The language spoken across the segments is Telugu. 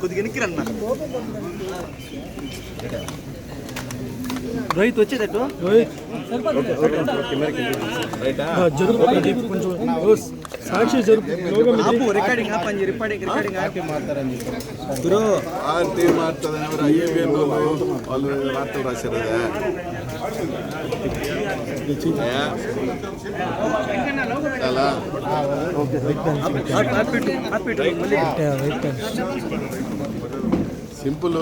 కొద్దిగా వెనక్కి రండి రోహిత్ వచ్చేటట్టు జరుపు ప్రదీప్ కొంచెం ఓ, సాక్షి జరుపు యోగం ఇది. ఆపు రికార్డింగ్ ఆపు అని రికార్డింగ్ రికార్డింగ్ ఆపు గురు పార్టీ మారుతుందని ఎవరు ఐఏబిఎన్ వాళ్ళు వార్తలు రాశారు సింపుల్.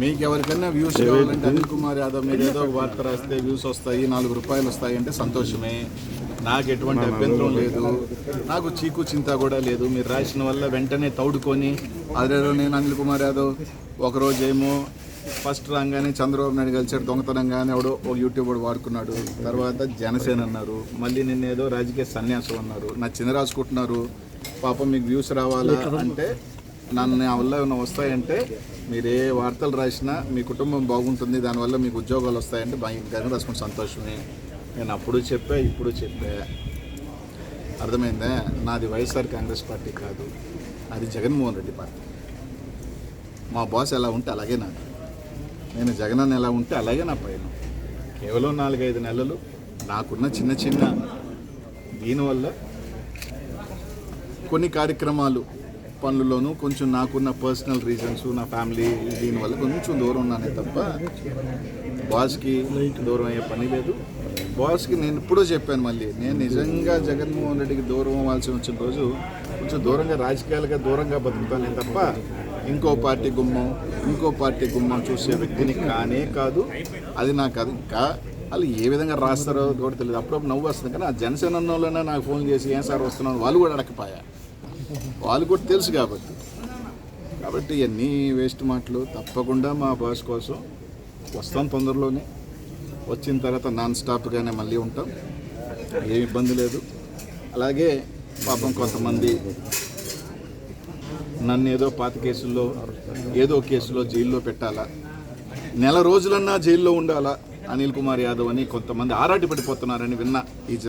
మీకు ఎవరికైనా వ్యూస్ కావాలంటే అనిల్ కుమార్ యాదవ్ మీద ఏదో ఒక వార్త రాస్తే వ్యూస్ వస్తాయి నాలుగు రూపాయలు వస్తాయి అంటే సంతోషమే. నాకు ఎటువంటి అభ్యంతరం లేదు. నాకు చీకు చింత కూడా లేదు. మీరు రాసిన వల్ల వెంటనే తౌడుకొని అదే నేను అనిల్ కుమార్ యాదవ్ ఒకరోజు ఏమో ఫస్ట్ రాగానే చంద్రబాబు నాయుడు కలిసాడు దొంగతనంగానే ఎవడో ఒక యూట్యూబర్ వాడుకున్నాడు. తర్వాత జనసేన అన్నారు మళ్ళీ నిన్న ఏదో రాజకీయ సన్యాసం అన్నారు. నా చిన్న రాసుకుంటున్నారు పాపం మీకు వ్యూస్ రావాలా అంటే నన్ను నా వల్ల ఏమైనా వస్తాయంటే మీరు ఏ వార్తలు రాసినా మీ కుటుంబం బాగుంటుంది దానివల్ల మీకు ఉద్యోగాలు వస్తాయంటే భయంకరంగా రాసుకుని సంతోషమే. నేను అప్పుడు చెప్పా ఇప్పుడు చెప్పా. అర్థమైందా? నాది వైఎస్ఆర్ కాంగ్రెస్ పార్టీ కాదు అది జగన్మోహన్ రెడ్డి పార్టీ. మా బాస్ ఎలా ఉంటే అలాగే నాకు నేను జగన్ ఎలా ఉంటే అలాగే నా పైన. కేవలం నాలుగైదు నెలలు నాకున్న చిన్న చిన్న దీనివల్ల కొన్ని కార్యక్రమాలు పనుల్లోనూ కొంచెం నాకున్న పర్సనల్ రీజన్స్ నా ఫ్యామిలీ దీనివల్ల కొంచెం దూరం ఉన్నానే తప్ప బాస్కి దూరం అయ్యే పని లేదు. బాస్కి నేను ఎప్పుడో చెప్పాను మళ్ళీ నేను నిజంగా జగన్మోహన్ రెడ్డికి దూరం అవ్వాల్సి వచ్చిన రోజు కొంచెం దూరంగా రాజకీయాలుగా దూరంగా బతుకుతానే తప్ప ఇంకో పార్టీ గుమ్మం ఇంకో పార్టీ గుమ్మం చూసే వ్యక్తిని కానే కాదు. అది నాకు అది ఇంకా వాళ్ళు ఏ విధంగా రాస్తారో కూడా తెలియదు. అప్పుడప్పుడు నవ్వు వస్తుంది. కానీ ఆ జనసేన వాళ్ళైనా నాకు ఫోన్ చేసి ఏం సార్ వస్తున్నాను వాళ్ళు కూడా అడగపాయా వాళ్ళు కూడా తెలుసు కాబట్టి. కాబట్టి ఇవన్నీ వేస్ట్ మాటలు. తప్పకుండా మా బాస్ కోసం వస్తాం తొందరలోనే. వచ్చిన తర్వాత నాన్ స్టాప్గానే మళ్ళీ ఉంటాం. ఏ ఇబ్బంది లేదు. అలాగే పాపం కొంతమంది నన్ను ఏదో పాత కేసుల్లో ఏదో కేసులో జైల్లో పెట్టాలా? నెల రోజులన్నా జైల్లో ఉండాలా? అనిల్ కుమార్ యాదవ్ అని కొంతమంది ఆరాటి పడిపోతున్నారని విన్నా ఈ